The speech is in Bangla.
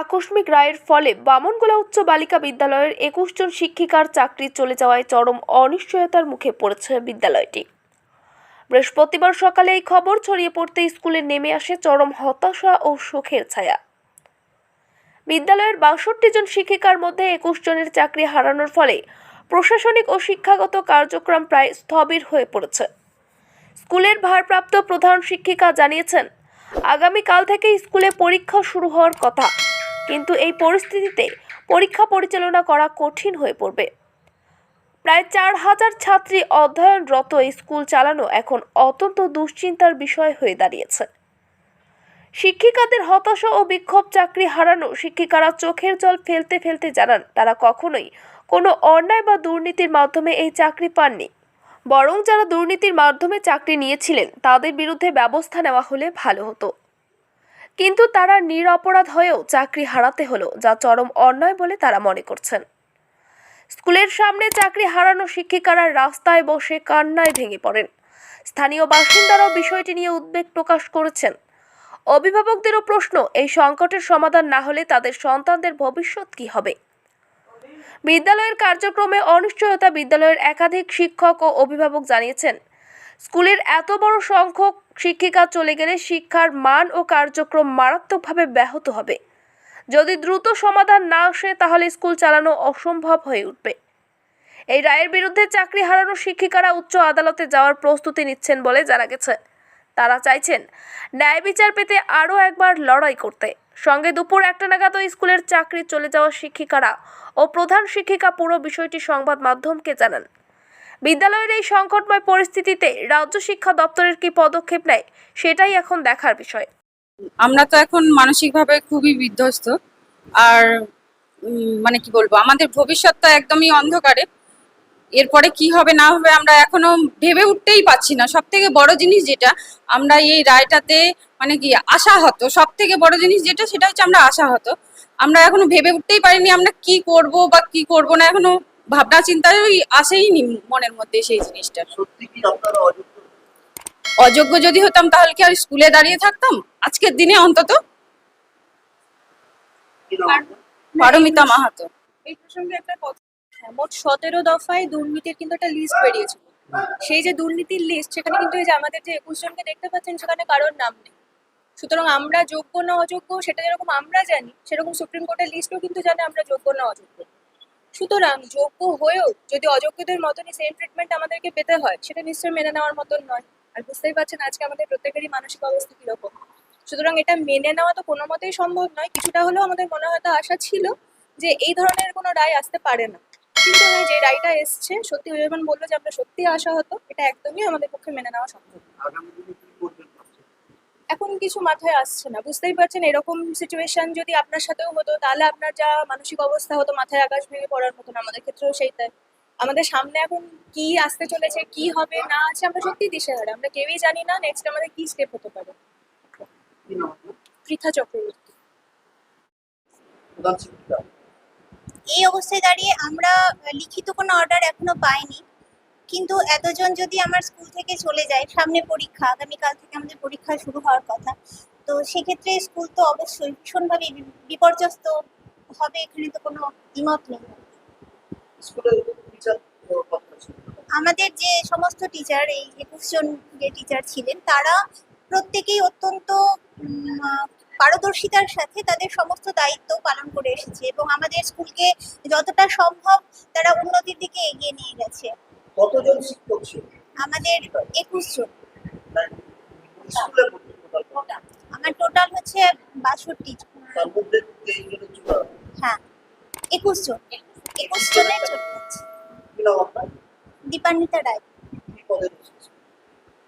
আকস্মিক রায়ের ফলে বামনগোলা উচ্চ বালিকা বিদ্যালয়ের একুশ জন শিক্ষিকার চাকরি চলে যাওয়ায় চরম অনিশ্চয়তার মুখে পড়েছে বিদ্যালয়টি। বৃহস্পতিবার সকালে এই খবর ছড়িয়ে পড়তে স্কুলে নেমে আসে চরম হতাশা ও শোকের ছায়া। বিদ্যালয়ের বাষট্টি জন শিক্ষিকার মধ্যে একুশ জনের চাকরি হারানোর ফলে প্রশাসনিক ও শিক্ষাগত কার্যক্রম প্রায় স্থবির হয়ে পড়েছে। স্কুলের ভারপ্রাপ্ত প্রধান শিক্ষিকা জানিয়েছেন আগামীকাল থেকে স্কুলে পরীক্ষা শুরু হওয়ার কথা। কিন্তু এই পরিস্থিতিতে পরীক্ষা পরিচালনা করা কঠিন হয়ে পড়বে। প্রায় চার হাজার ছাত্রী অধ্যয়নরত স্কুল চালানো এখন অত্যন্ত দুশ্চিন্তার বিষয় হয়ে দাঁড়িয়েছে। শিক্ষিকাদের হতাশা ও বিক্ষোভ চাকরি হারানো শিক্ষিকারা চোখের জল ফেলতে ফেলতে জানান, তারা কখনোই কোনো অন্যায় বা দুর্নীতির মাধ্যমে এই চাকরি পাননি। বরং যারা দুর্নীতির মাধ্যমে চাকরি নিয়েছিলেন, তাদের বিরুদ্ধে ব্যবস্থা নেওয়া হলে ভালো হতো। কিন্তু তারা নিরপরাধ হয়েও চাকরি হারাতে হলো, যা চরম অন্যায় বলে তারা মনে করছেন। স্কুলের সামনে চাকরি হারানো শিক্ষিকারা রাস্তায় বসে কান্নায় ভেঙে পড়েন। স্থানীয় বাসিন্দারাও বিষয়টি নিয়ে উদ্বেগ প্রকাশ করেছেন। অভিভাবকদেরও প্রশ্ন, এই সংকটের সমাধান না হলে তাদের সন্তানদের ভবিষ্যৎ কী হবে? বিদ্যালয়ের কার্যক্রমে অনিশ্চয়তা বিদ্যালয়ের একাধিক শিক্ষক ও অভিভাবক জানিয়েছেন। স্কুলের এত বড় সংখ্যক শিক্ষিকা চলে গেলে শিক্ষার মান ও কার্যক্রম মারাত্মকভাবে ব্যাহত হবে। যদি দ্রুত সমাধান না আসে, তাহলে স্কুল চালানো অসম্ভব হয়ে উঠবে। এই রায়ের বিরুদ্ধে চাকরি হারানো শিক্ষিকারা উচ্চ আদালতে যাওয়ার প্রস্তুতি নিচ্ছেন বলে জানা গেছে। তারা চাইছেন ন্যায় বিচার পেতে আরও একবার লড়াই করতে। সঙ্গে দুপুর একটা নাগাদ স্কুলের চাকরি চলে যাওয়া শিক্ষিকারা ও প্রধান শিক্ষিকা পুরো বিষয়টি সংবাদ মাধ্যমকে জানান। বিদ্যালয়ের এই সংকটময় পরিস্থিতিতে রাজ্য শিক্ষা দপ্তরের কি পদক্ষেপ নেয়, সেটাই এখন দেখার বিষয়। আমরা তো এখন মানসিকভাবে খুবই বিধ্বস্ত। আর মানে কি বলব, আমাদের ভবিষ্যৎ তো একদমই অন্ধকারে। এরপরে কি হবে, না হবে, আমরা এখনও ভেবে উঠতেই পারছি না। সব থেকে বড় জিনিস যেটা, আমরা এই রায়টাতে মানে কি আশা হতো সব থেকে বড় জিনিস যেটা সেটা হচ্ছে আমরা আশা হতো আমরা এখনও ভেবে উঠতেই পারিনি আমরা কি করব বা কি করব না এখনও ভাবনা চিন্তায় ওই আসেইনি মনের মধ্যে সেই জিনিসটা। সত্যি কি আপনারা অযোগ্য? অযোগ্য যদি হতাম তাহলে কি আর স্কুলে দাঁড়িয়ে থাকতাম? আজকের দিনে অন্তত? পারমিতা মাহাতো। এই প্রসঙ্গে একটা কথা। হ্যাঁ, মোট সতেরো দফায় দুর্নীতির কিন্তু একটা লিস্ট বেরিয়েছিল। সেই যে দুর্নীতির লিস্ট সেখানে কিন্তু এই যে আমাদের যে একুশ জনকে দেখতে পাচ্ছেন সেখানে কারোর নাম নেই। সুতরাং আমরা যোগ্য না অযোগ্য সেটা যেরকম আমরা জানি, সেরকম সুপ্রিম কোর্টের লিস্টও কিন্তু জানে আমরা যোগ্য না অযোগ্য। সুতরাং যোগ্য হয়েও যদি অযোগ্যদের মতনই সেম ট্রিটমেন্ট আমাদেরকে পেতে হয়, সেটা নিশ্চয়ই মেনে নেওয়ার মতন নয়। আর বুঝতেই পারছেন আজকে আমাদের প্রত্যেকেরই মানসিক অবস্থা কীরকম। সুতরাং এটা মেনে নেওয়া তো কোনো মতেই সম্ভব নয়, কিছুটা হলেও আমাদের মনে হয়তো আশা ছিল যে এই ধরনের কোনো রায় আসতে পারে না। কিন্তু হ্যাঁ যে রায়টা এসছে, সত্যি যখন বলল যে আমরা সত্যি আশা হতো এটা একদমই আমাদের পক্ষে মেনে নেওয়া সম্ভব না। আগামী দিনে কি করবেন ভাবছেন? এখন কিছু মাথায় আসছে না। বুঝতেই পারছেন এরকম সিচুয়েশন যদি আপনার সাথেও হতো তাহলে আপনার যা মানসিক অবস্থা হতো মাথায় আকাশ ভেঙে পড়ার মতন আমাদের ক্ষেত্রেও সেই তাই আমাদের সামনে এখন কি আসতে চলেছে কি হবে না আছে আমরা সত্যি দিশেহারা। আমরা কেউই জানি না নেক্সট আমাদের কি স্টেপ হতে পারে? পৃথা চক্রবর্তী। এই অবস্থায় দাঁড়িয়ে আমরা লিখিত কোনো অর্ডার এখনও পাইনি। কিন্তু এতজন যদি আমার স্কুল থেকে চলে যায় সামনে পরীক্ষা আগামীকাল থেকে আমাদের পরীক্ষা শুরু হওয়ার কথা তো সেক্ষেত্রে স্কুল তো অবশ্যই ভীষণভাবে বিপর্যস্ত হবে এখানে তো কোনো দ্বিমত নেই। আমাদের যে সমস্ত টিচার এই একুশ জন যে টিচার ছিলেন তারা প্রত্যেকেই অত্যন্ত পারদর্শিতার সাথে তাদের সমস্ত দায়িত্ব পালন করে এসেছে এবং আমাদের স্কুলকে যতটা সম্ভব তারা উন্নতির দিকে এগিয়ে নিয়ে গেছে। কতজন শিক্ষক ছিল? আমাদের একুশ জন। টোটাল আমার টোটাল হচ্ছে বাষট্টি জন। তার মধ্যে তেইশ জনের চূড়া হ্যাঁ। একুশ জন। একুশ জনের চলে যাচ্ছে দীপান্বিতা রায়। কি পদে রয়েছে